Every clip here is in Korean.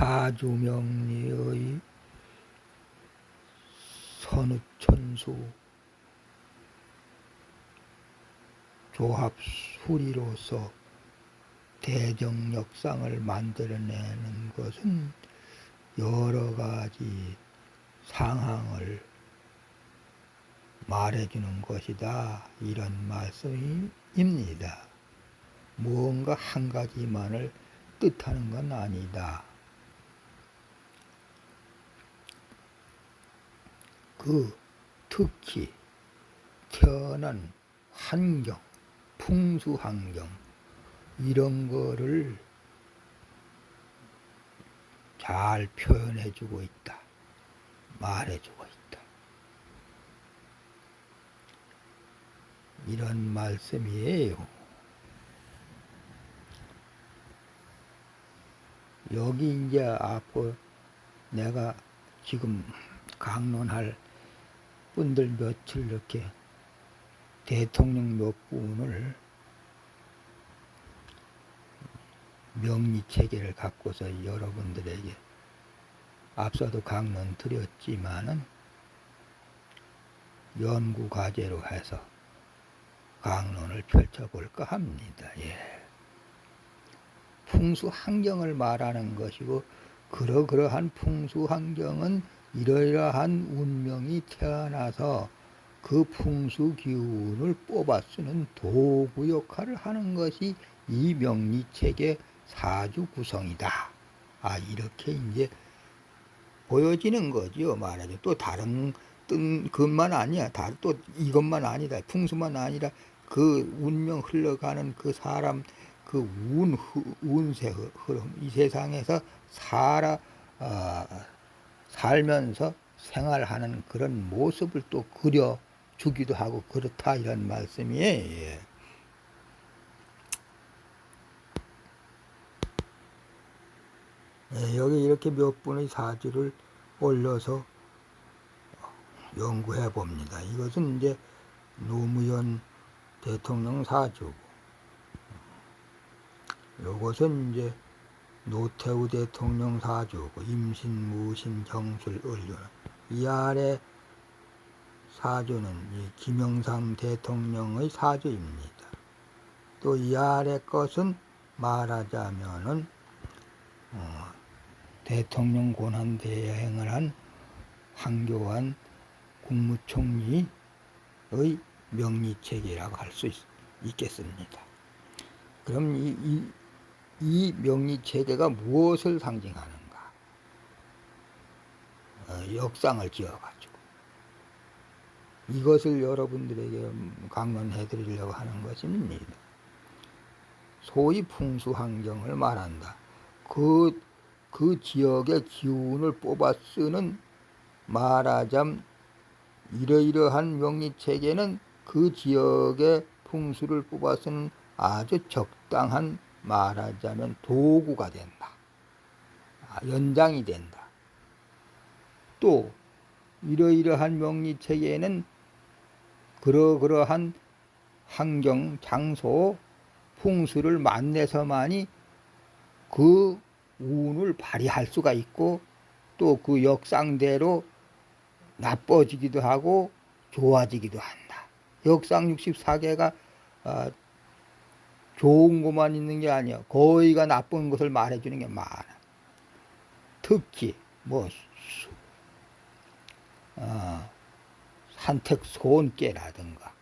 사주명리의 선우천수 조합수리로서 대정역상을 만들어내는 것은 여러 가지 상황을 말해주는 것이다. 이런 말씀입니다. 무언가 한 가지만을 뜻하는 건 아니다. 그 특히 태어난 환경, 풍수 환경 이런 거를 잘 표현해 주고 있다. 말해 주고 있다. 이런 말씀이에요. 여기 이제 앞으로 내가 지금 강론할 분들 며칠 이렇게 대통령 몇 분을 명리 체계를 갖고서 여러분들에게 앞서도 강론 드렸지만은 연구 과제로 해서 강론을 펼쳐볼까 합니다. 예. 풍수 환경을 말하는 것이고 그러그러한 풍수 환경은 이러이러한 운명이 태어나서 그 풍수 기운을 뽑아 쓰는 도구 역할을 하는 것이 이 명리책의 사주 구성이다. 아, 이렇게 이제 보여지는 거죠. 말하자. 또 다른 뜬 것만 아니야. 다 또 이것만 아니다. 풍수만 아니라 그 운명 흘러가는 그 사람 그 운, 운세 흐름, 이 세상에서 살아, 어, 살면서 생활하는 그런 모습을 또 그려주기도 하고 그렇다 이런 말씀이에요. 예. 예, 여기 이렇게 몇 분의 사주를 올려서 연구해 봅니다. 이것은 이제 노무현 대통령 사주고, 요것은 이제 노태우 대통령 사주고, 임신, 무신, 정술, 을륜. 이 아래 사주는 이 김영삼 대통령의 사주입니다. 또 이 아래 것은 말하자면은 어, 대통령 권한 대행을 한 황교안 국무총리의 명리체계라고 할 수 있겠습니다. 그럼 이, 이, 이 명리체계가 무엇을 상징하는가? 어, 역상을 지어가지고 이것을 여러분들에게 강론해 드리려고 하는 것입니다. 소위 풍수 환경을 말한다. 그, 그 지역의 기운을 뽑아 쓰는 말하자면 이러이러한 명리체계는 그 지역의 풍수를 뽑아 쓰는 아주 적당한 말하자면 도구가 된다. 아, 연장이 된다. 또 이러이러한 명리 체계에는 그러그러한 환경, 장소, 풍수를 만나서만이 그 운을 발휘할 수가 있고 또 그 역상대로 나빠지기도 하고 좋아지기도 한다. 역상 64개가 어, 좋은 것만 있는 게 아니야. 거의가 나쁜 것을 말해주는 게 많아. 특히 뭐 어, 산택 손깨라든가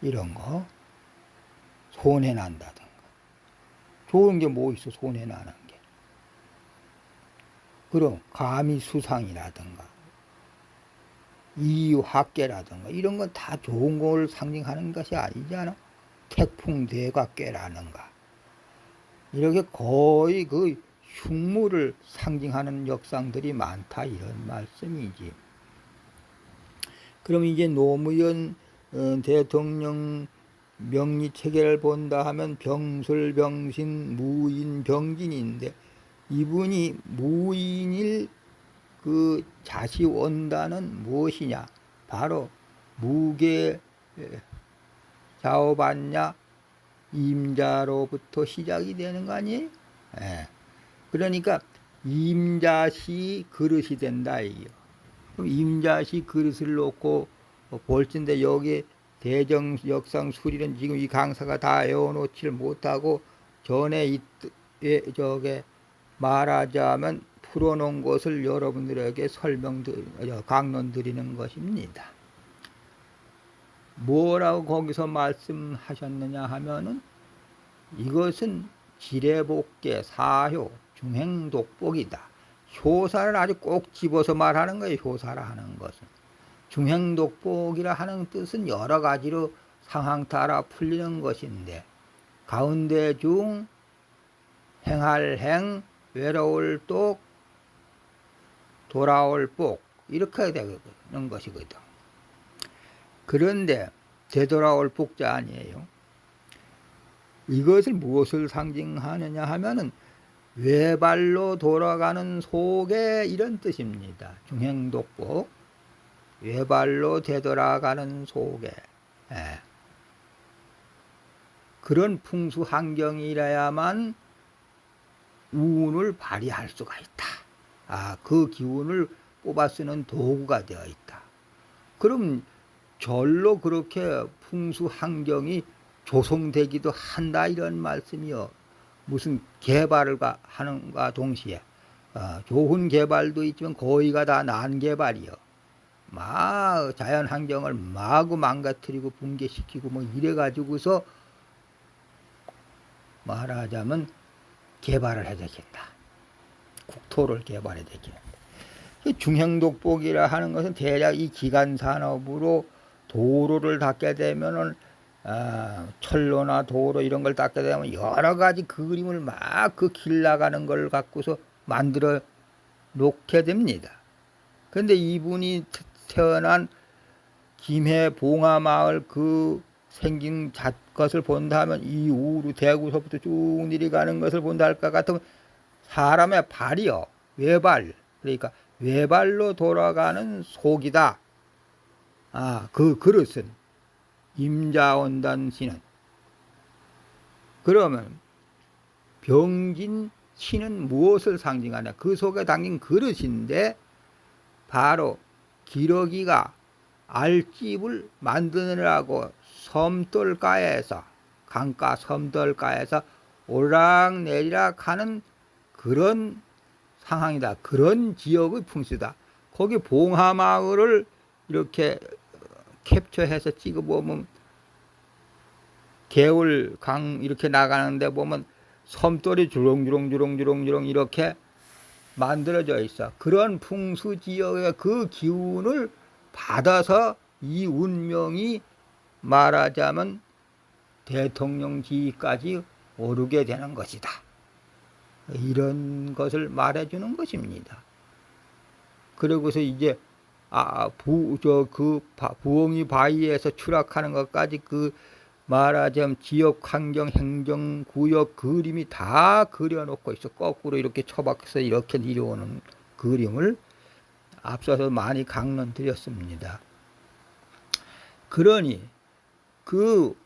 이런 거 손해 난다든가 좋은 게 뭐 있어 손해 나는 게 그럼 감히 수상이라든가 이학계라든가 이런 건 다 좋은 걸 상징하는 것이 아니잖아 태풍 대각계라는가 이렇게 거의 그 흉물을 상징하는 역상들이 많다 이런 말씀이지. 그럼 이제 노무현 어, 대통령 명리 체계를 본다 하면 병술 병신 무인 병진인데 이분이 무인일 그 자시 원단은 무엇이냐 바로 무게 좌우반냐 임자로부터 시작이 되는 거 아니에요? 예. 그러니까 임자시 그릇이 된다 이요. 그럼 임자시 그릇을 놓고 볼진데 여기 대정 역상 수리는 지금 이 강사가 다 외워놓지를 못하고 전에 이 예, 저게 말하자면 풀어놓은 것을 여러분들에게 설명 강론 드리는 것입니다. 뭐라고 거기서 말씀하셨느냐 하면은 이것은 지뢰복계 사효 중행독복이다. 효사를 아주 꼭 집어서 말하는 거예요. 효사라 하는 것은. 중행독복이라 하는 뜻은 여러 가지로 상황 따라 풀리는 것인데 가운데 중 행할 행 외로울 똑 돌아올 복 이렇게 되는 것이거든. 그런데 되돌아올 복자 아니에요. 이것을 무엇을 상징하느냐 하면은 외발로 돌아가는 속에 이런 뜻입니다. 중행독복 외발로 되돌아가는 속에 예. 그런 풍수 환경이라야만 운을 발휘할 수가 있다. 아, 그 기운을 뽑아 쓰는 도구가 되어 있다. 그럼 절로 그렇게 풍수 환경이 조성되기도 한다 이런 말씀이요. 무슨 개발을 하는가 동시에 어, 좋은 개발도 있지만 거의가 다 난 개발이요. 막 자연 환경을 마구 망가뜨리고 붕괴시키고 뭐 이래 가지고서 말하자면 개발을 해야 되겠다. 국토를 개발해야 되겠다. 중형독복이라 하는 것은 대략 이 기간 산업으로 도로를 닦게 되면은 아, 철로나 도로 이런 걸 닦게 되면 여러 가지 그림을 막 그 길 나가는 걸 갖고서 만들어 놓게 됩니다. 근데 이분이 태어난 김해 봉화마을 그 생긴 것을 본다면 이 우루 대구서부터 쭉 내려가는 것을 본다 할까 같으면 사람의 발이요 외발 그러니까 외발로 돌아가는 속이다. 아, 그 그릇은 임자원단 신은 그러면 병진 신은 무엇을 상징하냐? 그 속에 담긴 그릇인데 바로 기러기가 알집을 만드느라고 섬돌가에서 강가 섬돌가에서 오락내리락 하는 그런 상황이다. 그런 지역의 풍수다. 거기 봉하마을을 이렇게 캡처해서 찍어 보면 개울 강 이렇게 나가는데 보면 섬돌이 주렁주렁주렁주렁주렁 이렇게 만들어져 있어. 그런 풍수 지역의 그 기운을 받아서 이 운명이 말하자면 대통령 지위까지 오르게 되는 것이다. 이런 것을 말해주는 것입니다. 그리고서 이제 아, 부, 저, 그, 부엉이 바위에서 추락하는 것까지 그 말하자면 지역 환경 행정 구역 그림이 다 그려놓고 있어. 거꾸로 이렇게 처박혀서 이렇게 내려오는 그림을 앞서서 많이 강론 드렸습니다. 그러니 그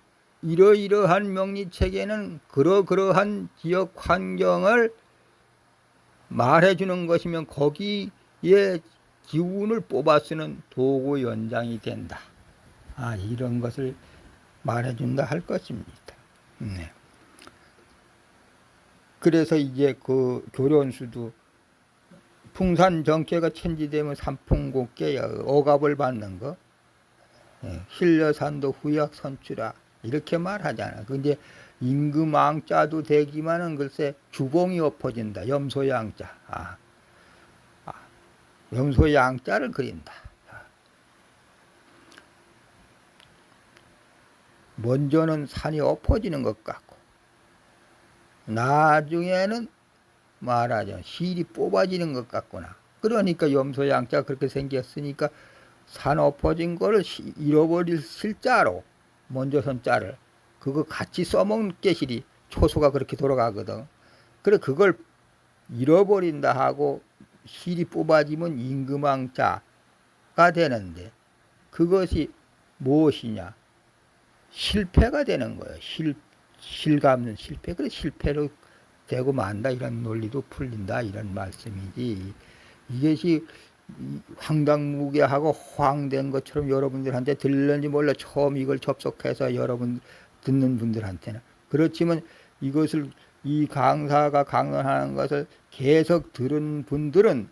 이러이러한 명리 체계는 그러그러한 지역 환경을 말해주는 것이면 거기에 기운을 뽑아 쓰는 도구 연장이 된다. 아, 이런 것을 말해준다 할 것입니다. 네. 그래서 이제 그 교련수도 풍산 정체가 천지되면 삼풍곡계 억압을 받는 거, 예, 힐려산도 후약 선출아 이렇게 말하잖아. 근데 임금왕자도 되기만은 글쎄 주공이 엎어진다. 염소양자. 아, 염소 양자를 그린다. 먼저는 산이 엎어지는 것 같고 나중에는 말하자 실이 뽑아지는 것 같구나. 그러니까 염소 양자 그렇게 생겼으니까 산 엎어진 거를 잃어버릴 실자로 먼저 선 자를 그거 같이 써먹는 깨실이 초소가 그렇게 돌아가거든. 그래 그걸 잃어버린다 하고 실이 뽑아지면 임금왕자가 되는데 그것이 무엇이냐? 실패가 되는 거예요. 실, 실감는 실패. 그래 실패로 되고 만다 이런 논리도 풀린다 이런 말씀이지 이것이 이 황당무계하고 호황된 것처럼 여러분들한테 들렸는지 몰라 처음 이걸 접속해서 여러분 듣는 분들한테는 그렇지만 이것을 이 강사가 강론하는 것을 계속 들은 분들은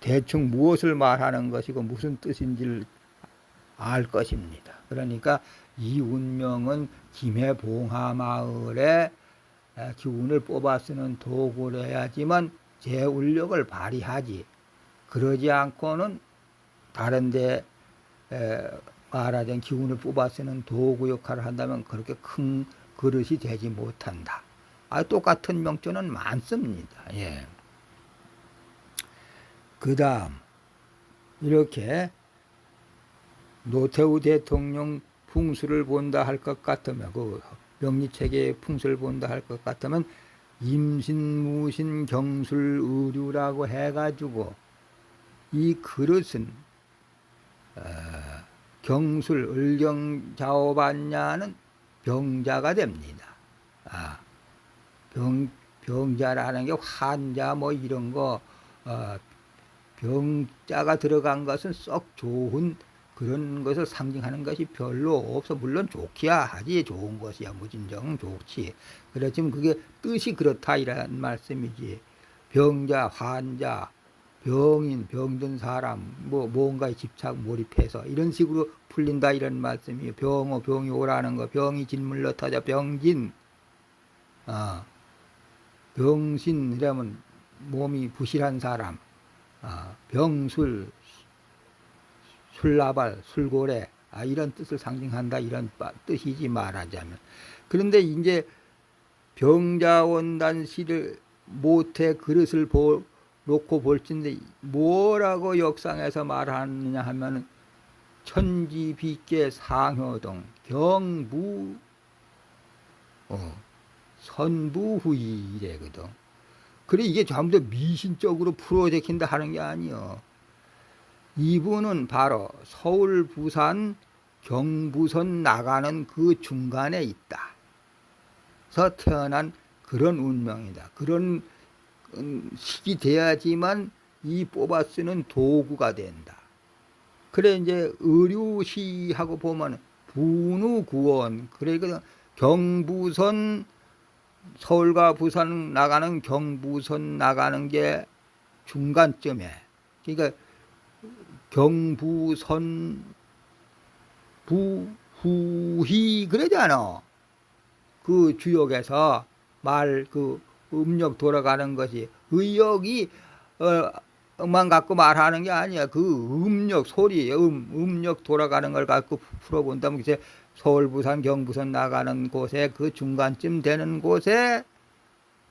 대충 무엇을 말하는 것이고 무슨 뜻인지를 알 것입니다. 그러니까 이 운명은 김해 봉하 마을에 기운을 뽑아 쓰는 도구를 해야지만 제 울력을 발휘하지. 그러지 않고는 다른데 말하자면 기운을 뽑아 쓰는 도구 역할을 한다면 그렇게 큰 그릇이 되지 못한다. 아, 똑같은 명조는 많습니다. 예. 그 다음, 이렇게 노태우 대통령 풍수를 본다 할 것 같으면, 그 명리체계의 풍수를 본다 할 것 같으면, 임신 무신 경술 의류라고 해가지고, 이 그릇은, 어, 경술 을경자오반냐는 병자가 됩니다. 아, 병, 병자라는 게 환자 뭐 이런 거, 어, 병자가 들어간 것은 썩 좋은 그런 것을 상징하는 것이 별로 없어. 물론 좋기야 하지. 좋은 것이야. 무진정 좋지. 그렇지만 그게 뜻이 그렇다. 이런 말씀이지. 병자, 환자, 병인, 병든 사람, 뭐, 뭔가에 집착, 몰입해서 이런 식으로 풀린다. 이런 말씀이에요. 병어, 병이 오라는 거. 병이 진물로 터져. 병진. 어, 병신이라면 몸이 부실한 사람. 어, 병술, 술라발, 술고래 아, 이런 뜻을 상징한다 이런 뜻이지 말하자면 그런데 이제 병자원단 시를 못해 그릇을 보, 놓고 볼진데 뭐라고 역상에서 말하느냐 하면 천지비계 상효동 경부 어, 선부후이래거든. 그래 이게 전부 다 미신적으로 풀어제킨다 하는 게 아니요. 이분은 바로 서울, 부산, 경부선 나가는 그 중간에 있다. 서 태어난 그런 운명이다. 그런 음, 식이 돼야지만 이 뽑아 쓰는 도구가 된다. 그래 이제 의류시하고 보면 분우구원 그러니까 경부선 서울과 부산 나가는 경부선 나가는 게 중간쯤에 그러니까 경부선 부후희 그러잖아. 그 주역에서 말 그 음력 돌아가는 것이 의역이 어만 갖고 말하는 게 아니야. 그 음력 소리 음 음력 돌아가는 걸 갖고 풀어본다면 이제 서울 부산 경부선 나가는 곳에 그 중간쯤 되는 곳에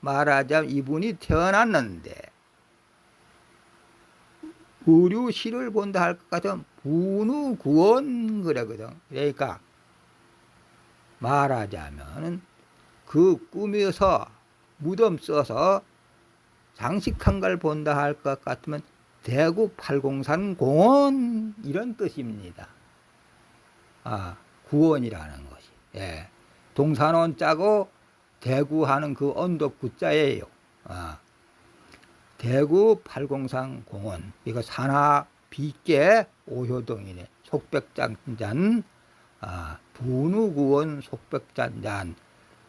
말하자면 이분이 태어났는데 의류시를 본다 할 것 같으면 분우구원 그러거든. 그러니까 말하자면 그 꾸며서 무덤 써서 장식한 걸 본다 할 것 같으면 대구 팔공산 공원 이런 뜻입니다. 아 구원이라는 것이 예. 동산원 짜고 대구하는 그 언덕 구자예요. 아. 대구 팔공산 공원 이거 산하 비계 오효동이네 속백장잔 아, 분우구원 속백장잔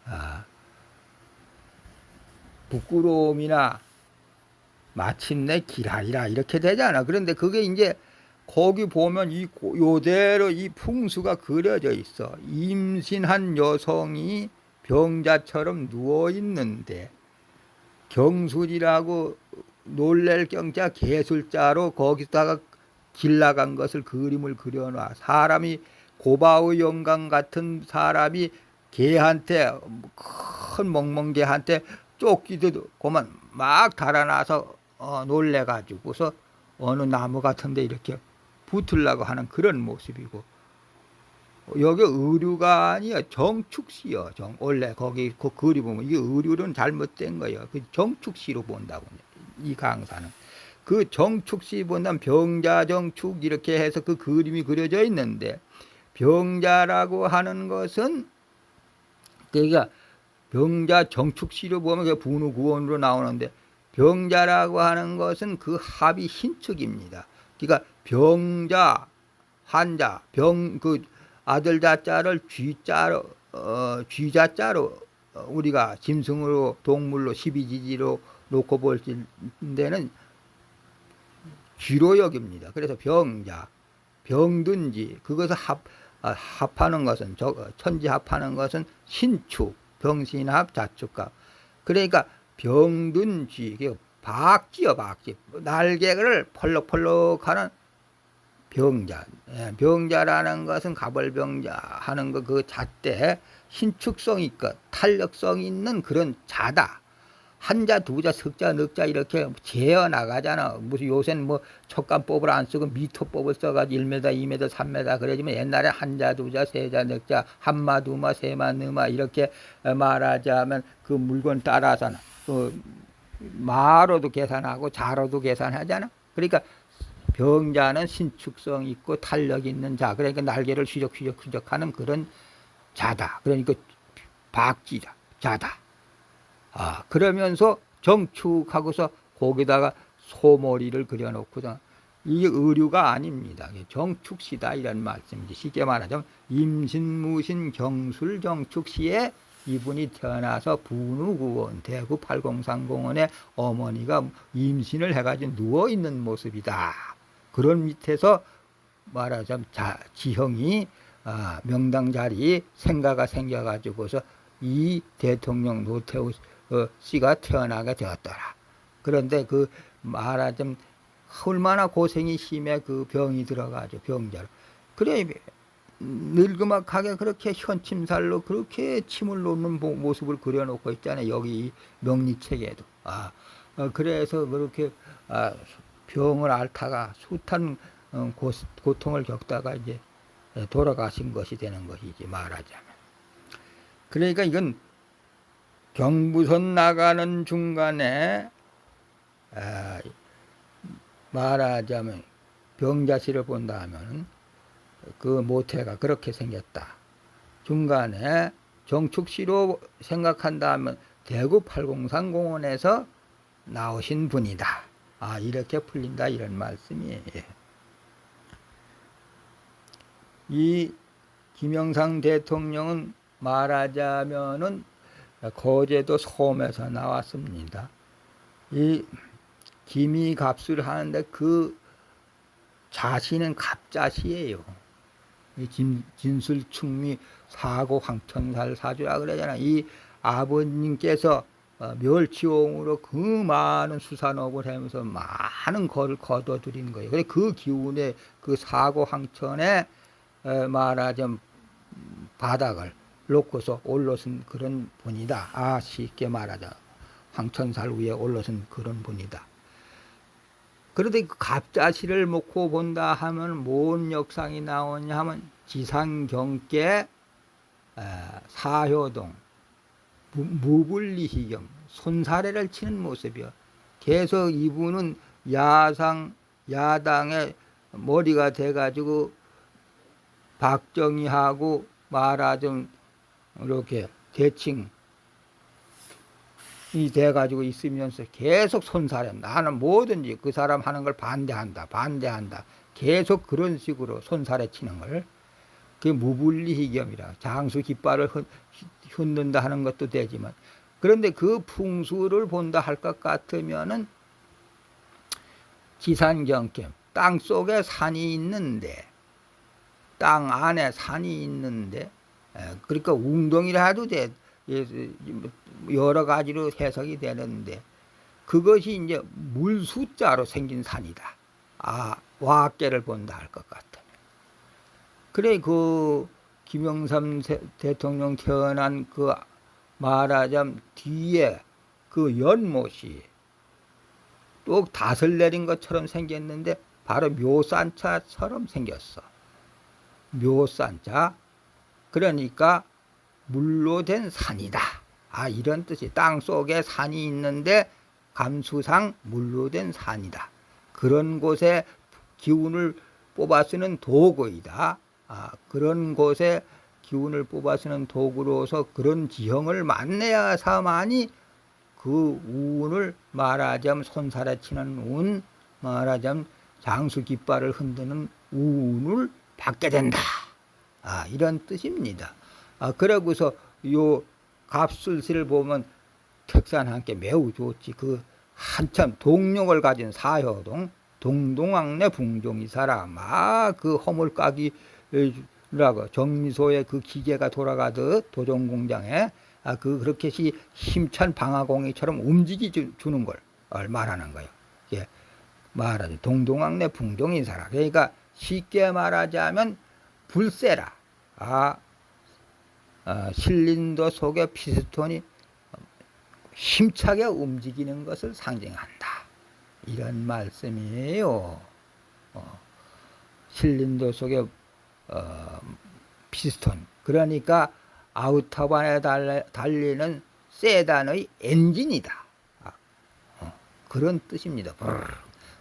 아, 부끄러움이나 마침내 기라리라 이렇게 되잖아 그런데 그게 이제 거기 보면 이 요대로 이 풍수가 그려져 있어 임신한 여성이 병자처럼 누워 있는데 경술이라고 놀랄 경자 개술자로 거기다가 길 나간 것을 그림을 그려놔. 사람이 고바의 영광 같은 사람이 개한테 큰 멍멍개한테 쫓기도 그만 막 달아나서 어, 놀래가지고서 어느 나무 같은데 이렇게 붙으려고 하는 그런 모습이고 여기 의류가 아니야 정축시요. 정 원래 거기 그 그리 보면 이게 의류는 잘못된 거예요. 그 정축시로 본다고 이 강사는 그 정축시 본다면 병자정축 이렇게 해서 그 그림이 그려져 있는데 병자라고 하는 것은 그러니까 병자 정축시로 보면 그 분우구원으로 나오는데 병자라고 하는 것은 그 합이 신축입니다. 그러니까 병자, 환자, 병 그 아들 자자를 쥐자로 어, 쥐자자로 어, 우리가 짐승으로 동물로 십이지지로 놓고 볼 때는 쥐로 여깁니다. 그래서 병자, 병든지 그것을 합 아, 합하는 것은 저, 천지 합하는 것은 신축, 병신합, 자축합. 그러니까 병든지 그 박쥐요 박쥐 날개를 펄럭펄럭하는 병자. 예, 병자라는 것은 가벌병자 하는 거그 잣대 신축성 있고 탄력성 있는 그런 자다. 한 자, 두 자, 석 자, 넉 자 이렇게 재어 나가잖아. 무슨 요새는 뭐 촉감법을 안 쓰고 미터법을 써가지고 1m, 2m, 3m 그러지만 옛날에 한 자, 두 자, 세 자, 넉 자, 한마, 두마, 세마, 느마 이렇게 말하자면 그 물건 따라서는 그 마로도 계산하고 자로도 계산하잖아. 그러니까 병자는 신축성 있고 탄력 있는 자. 그러니까 날개를 휘적휘적 휘적하는 그런 자다. 그러니까 박쥐다. 자다. 아, 그러면서 정축하고서 거기다가 소머리를 그려놓고서 이게 의류가 아닙니다. 정축시다 이런 말씀이지. 쉽게 말하자면 임신무신 경술 정축시에 이분이 태어나서 분우구원 대구 803공원에 어머니가 임신을 해가지고 누워 있는 모습이다. 그런 밑에서 말하자면 자, 지형이 아, 명당 자리 생가가 생겨가지고서 이 대통령 노태우 어, 씨가 태어나게 되었더라. 그런데 그 말하자면 얼마나 고생이 심해 그 병이 들어가죠 병자로. 그래 늙음악하게 그렇게 현침살로 그렇게 침을 놓는 모습을 그려놓고 있잖아요. 여기 명리책에도. 아, 어, 그래서 그렇게 아, 병을 앓다가 숱한 어, 고, 고통을 겪다가 이제 돌아가신 것이 되는 것이지 말하자면. 그러니까 이건 경부선 나가는 중간에 아, 말하자면 병자실을 본다 하면 그 모태가 그렇게 생겼다. 중간에 정축시로 생각한다 하면 대구 803 공원에서 나오신 분이다. 아, 이렇게 풀린다. 이런 말씀이에요. 이 김영상 대통령은 말하자면은 거제도 섬에서 나왔습니다. 이 김이 값을 하는데 그 자신은 갑자시예요. 진, 진술 충미 사고 황천살 사주라 그러잖아. 이 아버님께서 어, 멸치용으로 그 많은 수산업을 하면서 많은 거를 거둬들인 거예요. 그래 그 기운에 그 사고 황천에 말하자면 바닥을 놓고서 올라선 그런 분이다. 아 쉽게 말하자 황천살 위에 올라선 그런 분이다. 그런데 그 갑자시를 놓고 본다 하면 뭔 역상이 나오냐 하면 지상경계 사효동 무불리희경 손사래를 치는 모습이요. 계속 이분은 야상 야당의 머리가 돼가지고 박정희하고 말하자면 이렇게 대칭 이 돼가지고 있으면서 계속 손사래 나는 뭐든지 그 사람 하는 걸 반대한다 반대한다. 계속 그런 식으로 손사래 치는 걸. 그게 무불리희겸이라. 장수 깃발을 흔든다 하는 것도 되지만. 그런데 그 풍수를 본다 할 것 같으면은 지산경캠 땅 속에 산이 있는데 땅 안에 산이 있는데 그러니까 웅덩이라 해도 돼 여러 가지로 해석이 되는데 그것이 이제 물 숫자로 생긴 산이다. 아, 와학계를 본다 할 것 같으면. 그래, 그 김영삼 대통령 태어난 그 말하자면 뒤에 그 연못이 또 닷을 내린 것처럼 생겼는데 바로 묘산차처럼 생겼어. 묘산차. 그러니까 물로 된 산이다. 아, 이런 뜻이 땅 속에 산이 있는데 감수상 물로 된 산이다. 그런 곳에 기운을 뽑아 쓰는 도구이다. 아, 그런 곳에 기운을 뽑아 쓰는 도구로서 그런 지형을 만나야사만이 그 운을 말하자면 손살에 치는 운, 말하자면 장수 깃발을 흔드는 운을 받게 된다. 아, 이런 뜻입니다. 아, 그러고서 요 갑술시를 보면 특산 함께 매우 좋지. 그 한참 동력을 가진 사효동, 동동왕래 붕종이 사람, 아, 그 허물까기 라고 정미소의 그 기계가 돌아가듯 도전 공장에 아, 그 그렇게 시 힘찬 방아공이처럼 움직이 주, 주는 걸 말하는 거예요. 예. 말하지 동동왕래 붕종인 사람. 그러니까 쉽게 말하자면 불세라. 아, 아 실린더 속에 피스톤이 힘차게 움직이는 것을 상징한다. 이런 말씀이에요. 어, 실린더 속에 어, 피스톤. 그러니까 아우터반에 달리는 세단의 엔진이다. 아, 어, 그런 뜻입니다.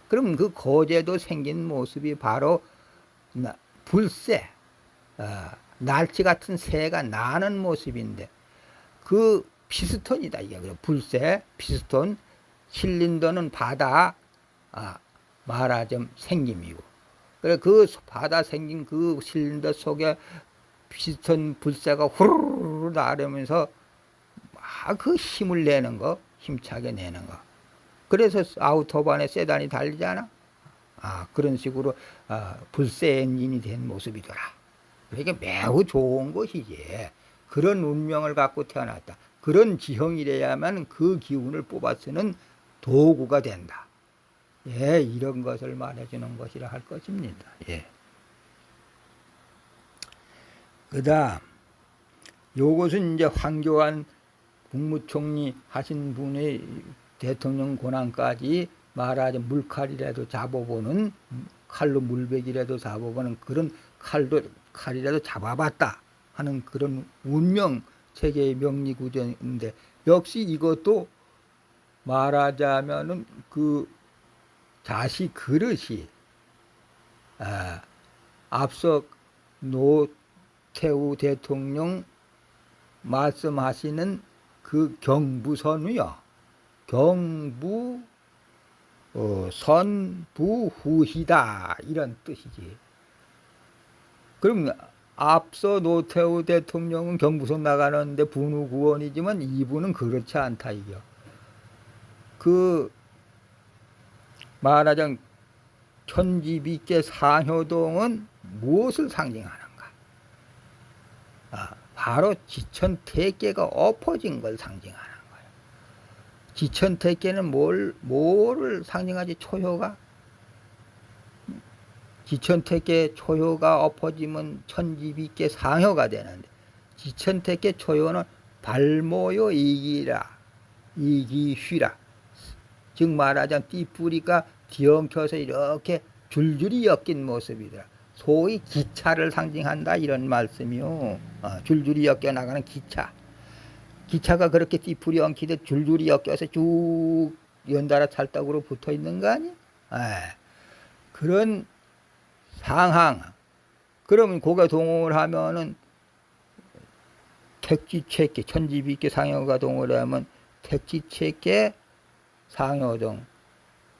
그럼 그 거제도 생긴 모습이 바로 불새, 어, 날치 같은 새가 나는 모습인데 그 피스톤이다. 이게 불새, 피스톤, 실린더는 바다, 아, 말하자면 생김이고 그래 그 바다 생긴 그 실린더 속에 피스톤 불새가 후루루 나르면서 막 그 힘을 내는 거, 힘차게 내는 거. 그래서 아우토반에 세단이 달리잖아. 아, 그런 식으로 아, 불새 엔진이 된 모습이더라. 그러니까 매우 좋은 것이지. 그런 운명을 갖고 태어났다. 그런 지형이래야만 그 기운을 뽑아 쓰는 도구가 된다. 예, 이런 것을 말해주는 것이라 할 것입니다. 예. 그 다음, 요것은 이제 황교안 국무총리 하신 분의 대통령 권한까지 말하자면 물칼이라도 잡아보는, 칼로 물백이라도 잡아보는 그런 칼도, 칼이라도 잡아봤다 하는 그런 운명 체계의 명리 구조인데, 역시 이것도 말하자면은 그 자식 그릇이 아, 앞서 노태우 대통령 말씀하시는 그 경부선우요. 경부 어, 선부후시다 이런 뜻이지. 그럼 앞서 노태우 대통령은 경부선 나가는데 분우 구원이지만 이분은 그렇지 않다 이겨. 그 말하자면 천지비계 상효동은 무엇을 상징하는가? 아, 바로 지천태계가 엎어진 걸 상징하는 거예요. 지천태계는 뭘, 뭐를 상징하지? 초효가? 지천태계 초효가 엎어지면 천지비계 상효가 되는데 지천태계 초효는 발모요 이기라 이기휘라 즉 말하자면 띠뿌리가 뒤엉켜서 이렇게 줄줄이 엮인 모습이더라. 소위 기차를 상징한다 이런 말씀이요. 어, 줄줄이 엮여 나가는 기차. 기차가 그렇게 띠뿌리 엉키듯 줄줄이 엮여서 쭉 연달아 찰떡으로 붙어 있는 거 아니? 에, 그런 상황. 그러면 고개 동을 하면은 택지체계 천지비계 상여가 동을 하면 택지체계 상효동.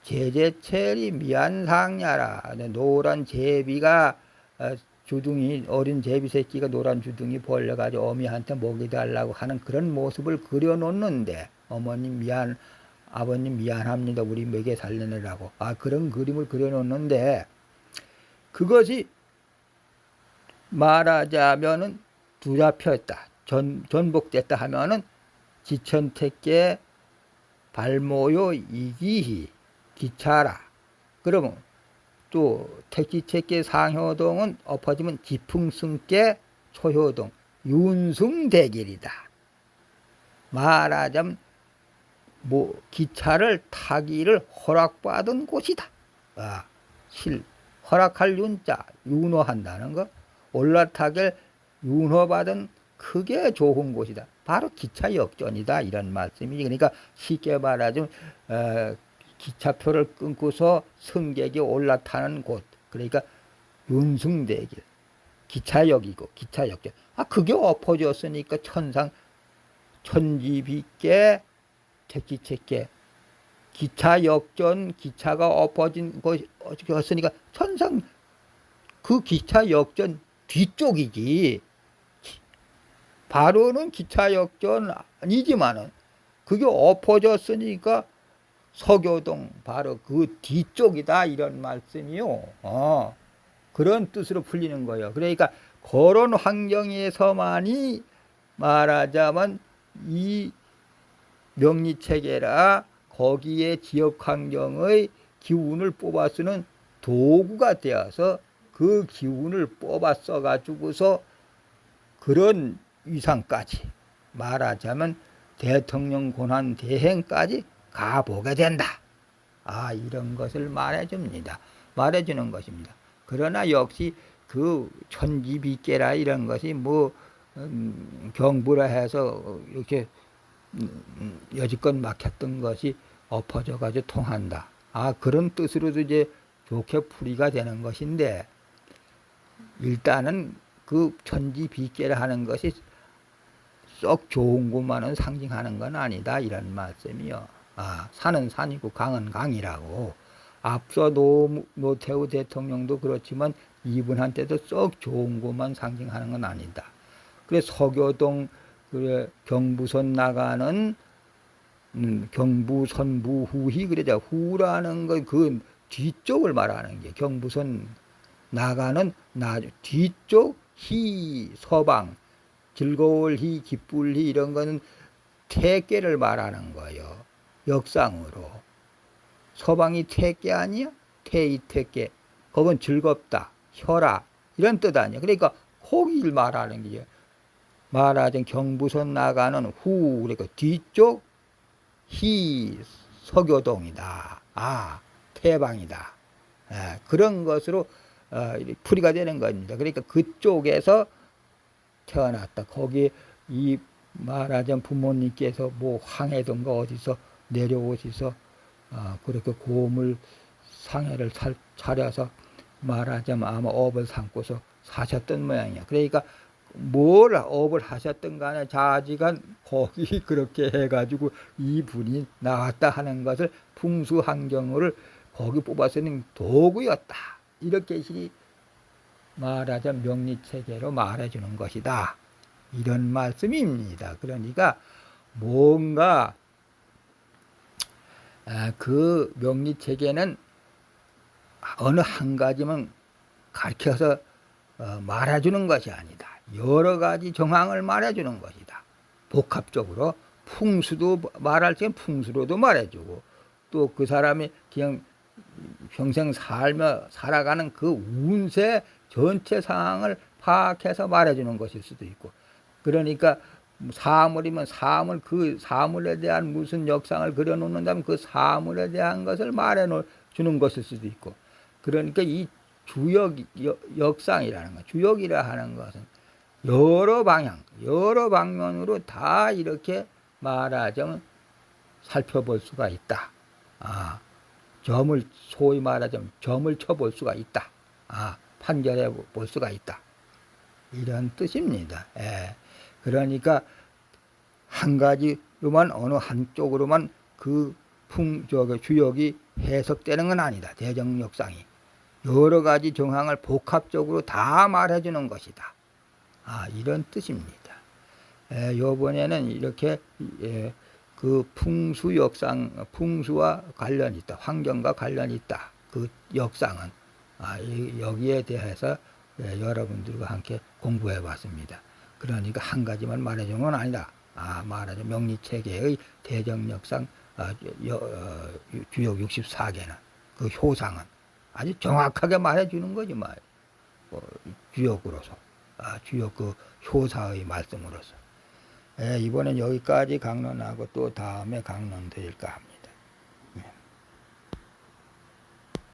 제제철이 미안상야라. 노란 제비가 어, 주둥이 어린 제비 새끼가 노란 주둥이 벌려가지고 어미한테 먹이 달라고 하는 그런 모습을 그려놓는데 어머님 미안 아버님 미안합니다. 우리 먹여 살려내라고. 아 그런 그림을 그려놓는데 그것이 말하자면은 두잡혔다 전 전복됐다 하면은 지천택계 발모요 이기희 기차라. 그러면 또 택지체계 상효동은 엎어지면 지풍승계 초효동 윤승대길이다. 말하자면 뭐 기차를 타기를 허락받은 곳이다. 아, 실 허락할 윤자 윤호한다는 거 올라타길 윤호받은 크게 좋은 곳이다. 바로 기차 역전이다 이런 말씀이지. 그러니까 쉽게 말하자면 어, 기차표를 끊고서 승객이 올라타는 곳. 그러니까 윤승대길 기차역이고 기차 역전 아 그게 엎어졌으니까 천상 천지비께 택기책계 기차 역전 기차가 엎어진 것이었으니까 천상 그 기차 역전 뒤쪽이지 바로는 기차 역전 아니지만은 그게 엎어졌으니까 서교동 바로 그 뒤쪽이다 이런 말씀이요. 어, 그런 뜻으로 풀리는 거예요. 그러니까 그런 환경에서만이 말하자면 이 명리체계라 거기에 지역 환경의 기운을 뽑아 쓰는 도구가 되어서 그 기운을 뽑아 써 가지고서 그런 위상까지 말하자면 대통령 권한 대행까지 가보게 된다. 아, 이런 것을 말해줍니다. 말해주는 것입니다. 그러나 역시 그 천지비계라 이런 것이 뭐, 음, 경부라 해서 이렇게 여지껏 막혔던 것이 엎어져 가지고 통한다. 아, 그런 뜻으로도 이제 좋게 풀이가 되는 것인데, 일단은 그 천지 비계라 하는 것이 썩 좋은 것만은 상징하는 건 아니다. 이런 말씀이요. 아, 산은 산이고 강은 강이라고. 앞서 노, 노태우 대통령도 그렇지만 이분한테도 썩 좋은 것만 상징하는 건 아니다. 그래 서교동 그래 경부선 나가는 음, 경부선부 후희 그러자 후라는 거 그 뒤쪽을 말하는 게 경부선 나가는 나 뒤쪽 희 서방 즐거울 희 기쁠 희 이런 거는 태계를 말하는 거예요. 역상으로. 서방이 퇴계 아니야? 퇴이 퇴계. 그건 즐겁다. 혈압. 이런 뜻 아니야. 그러니까 거기를 말하는 게 말하자면 경부선 나가는 후 그러니까 뒤쪽 희 서교동이다. 아 태방이다. 에, 그런 것으로 어, 풀이가 되는 겁니다. 그러니까 그쪽에서 태어났다. 거기 이 말하자면 부모님께서 뭐 황해던가 어디서 내려오셔서 어, 그렇게 고물 상해를 살, 차려서 말하자면 아마 업을 삼고서 사셨던 모양이야. 그러니까 뭘 업을 하셨던 간에 자지간 거기 그렇게 해가지고 이분이 나왔다 하는 것을 풍수 환경을 거기 뽑아서는 도구였다. 이렇게 말하자면 명리체계로 말해주는 것이다. 이런 말씀입니다. 그러니까 뭔가 아, 그 명리 체계는 어느 한 가지만 가르쳐서 어, 말해주는 것이 아니다. 여러 가지 정황을 말해주는 것이다. 복합적으로 풍수도 말할 때 풍수로도 말해주고 또 그 사람이 그냥 평생 살며 살아가는 그 운세 전체 상황을 파악해서 말해주는 것일 수도 있고 그러니까 사물이면 사물 그 사물에 대한 무슨 역상을 그려놓는다면 그 사물에 대한 것을 말해 주는 것일 수도 있고 그러니까 이 주역 역상이라는 것 주역이라 하는 것은 여러 방향 여러 방면으로 다 이렇게 말하자면 살펴볼 수가 있다. 아, 점을 소위 말하자면 점을 쳐볼 수가 있다. 아, 판결해 볼 수가 있다. 이런 뜻입니다. 예. 그러니까 한 가지로만 어느 한쪽으로만 그 풍, 저기 주역이 해석되는 건 아니다. 대정역상이. 여러 가지 정황을 복합적으로 다 말해주는 것이다. 아, 이런 뜻입니다. 에, 요번에는 이렇게, 에, 그 풍수 역상, 풍수와 관련이 있다. 환경과 관련이 있다. 그 역상은. 아, 이, 여기에 대해서 예, 여러분들과 함께 공부해 봤습니다. 그러니까 한 가지만 말해주는 건 아니다. 아, 말하자면 명리체계의 대정역상 아, 여, 어, 주역 64개는 그 효상은 아주 정확하게 말해주는 거지 말. 어, 주역으로서 아, 주역 그 효사의 말씀으로서. 예, 이번엔 여기까지 강론하고 또 다음에 강론 드릴까 합니다.